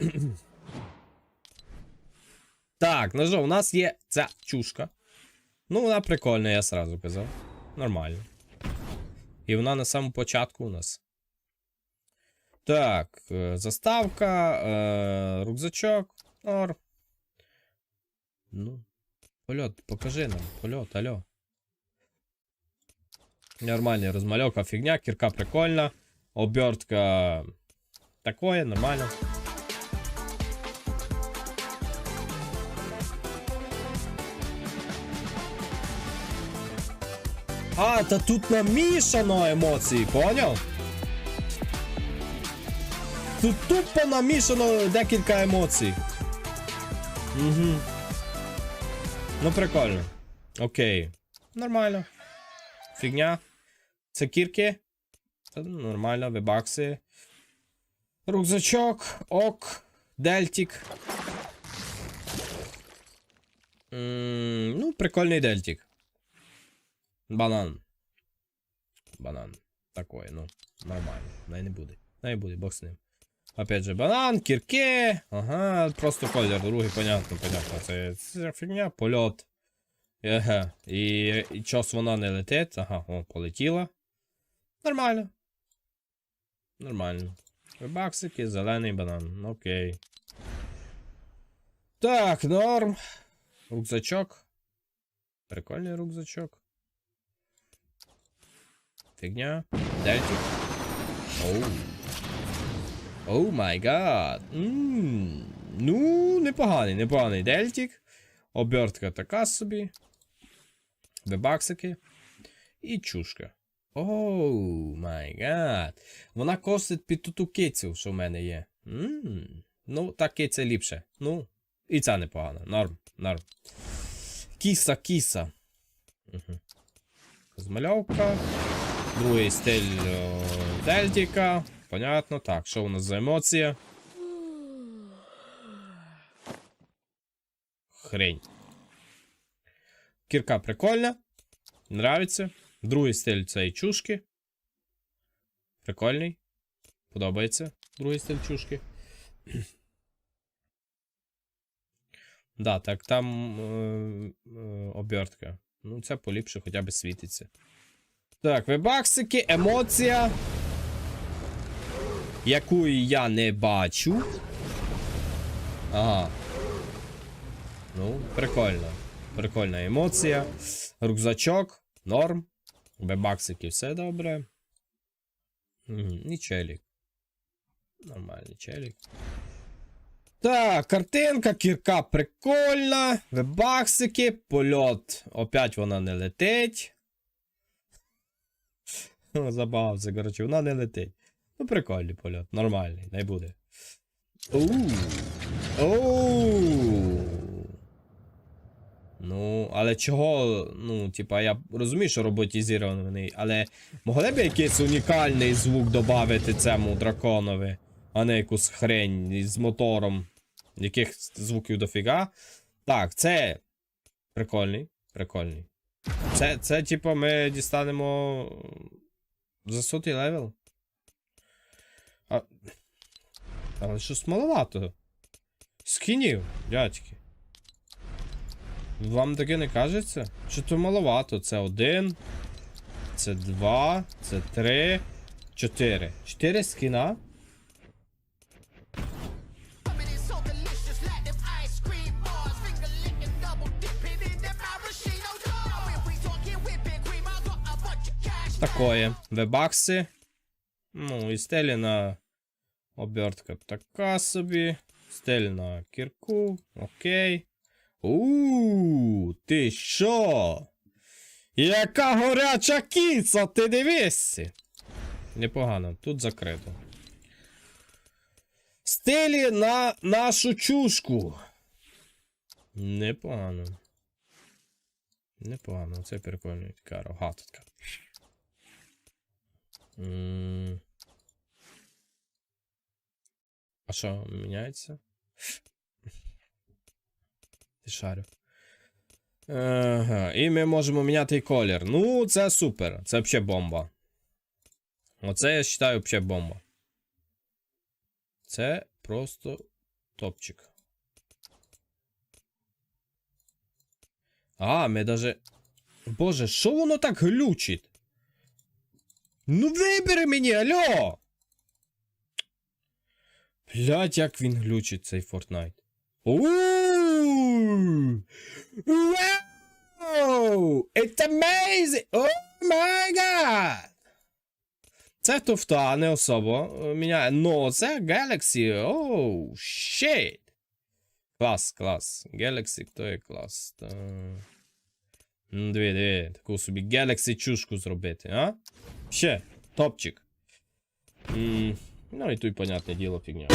Так, ну що, у нас є ця чушка. Ну, вона прикольна, я сразу казав. Нормально. І вона на самому початку у нас. Так, е, заставка, е, рюкзачок. Норм. Ну. Польот, покажи нам. Польот, алло. Нормальний розмальовка, фігня, кірка прикольна. Обертка такое, нормально. А, та тут намішано емоції, поняв? Тут тупо намішано декілька емоцій. Угу. Ну, прикольно. Окей. Нормально. Фігня. Це кірки. Та нормально, вебакси. Рюкзачок, ок, дельтик. М, ну, прикольний дельтик. Банан. Банан. Такое, ну, нормально. Най не буде. Най буде, бог з ним. Опять же, банан, кірки. Ага, просто колір, другий, понятно, понятно. Це, це фігня, польот. Ага. І, і час вона не летить. Ага, о, полетіла. Нормально. Нормально. Баксики, зелений банан. Окей. Так, норм. Рюкзачок. Прикольний рюкзачок. Фігня. Дельтик. Оу. Оу май гад. Ну, непоганий, непоганий дельтик. Обертка така собі. Бебаксики. І чушка. Оу май гад. Вона косить під ту кицю, що в мене є. Ммм. Ну, та киця ліпше. Ну, і ця непогана. Норм, норм. Кіса, кіса. Угу. Змальовка. Другий стиль Дельтіка. Понятно. Так, що у нас за емоція? Хрень. Кірка прикольна. Нравиться. Другий стиль цієї чушки. Прикольний. Подобається. Другий стиль чушки. да, так там е, е, обертка. Ну, це поліпше хоча б світиться. Так, вебаксики, емоція. Яку я не бачу. Ага. Ну, прикольно. Прикольна емоція. Рюкзачок. Норм. Бебаксики, все добре. І челік. Нормальний челік. Так, картинка, кірка прикольна. Вебаксики, польот. Опять вона не летить. Забався, коротше, вона не летить. Ну, прикольний польот, нормальний, не буде. Оу. Оу. Ну, але чого, ну, типа, я розумію, що роботізований, але могли б якийсь унікальний звук додати цьому драконові, а не якусь хрень з мотором, яких звуків дофіга. Так, це прикольний, прикольний. Це, це, типа, ми дістанемо за сотий левел. А... Але щось маловато. Скинів, дядьки. Вам таке не кажеться? Що то маловато? Це один. Це два. Це три. Чотири. Чотири скіна. Такое. Вебакси. Ну, і стелі на обертка така собі. Стелі на кірку. Окей. Ууу, ти що? Яка горяча кіца, ти дивишся? Непогано, тут закрито. Стелі на нашу чушку. Непогано. Непогано, це прикольно. Така. М. А що, міняється? Ти шарю. Ага, і ми можемо міняти колір. Ну, це супер. Це взагалі бомба. Оце я вважаю взагалі бомба. Це просто Топчик. А, ми даже. Боже, що воно так глючить? Ну вибери мені, алло! Блять, як він глючить цей Fortnite. Ууу! Вау! It's amazing! Oh my god! Це туфта, не особо. Міняє. Ну, це Galaxy. Оу, oh, shit! Клас, клас. Galaxy то є клас. Та... Ну, диви, диви, таку собі Galaxy чушку зробити, а? Ще, топчик. Ну і тут, понятне діло, фігня.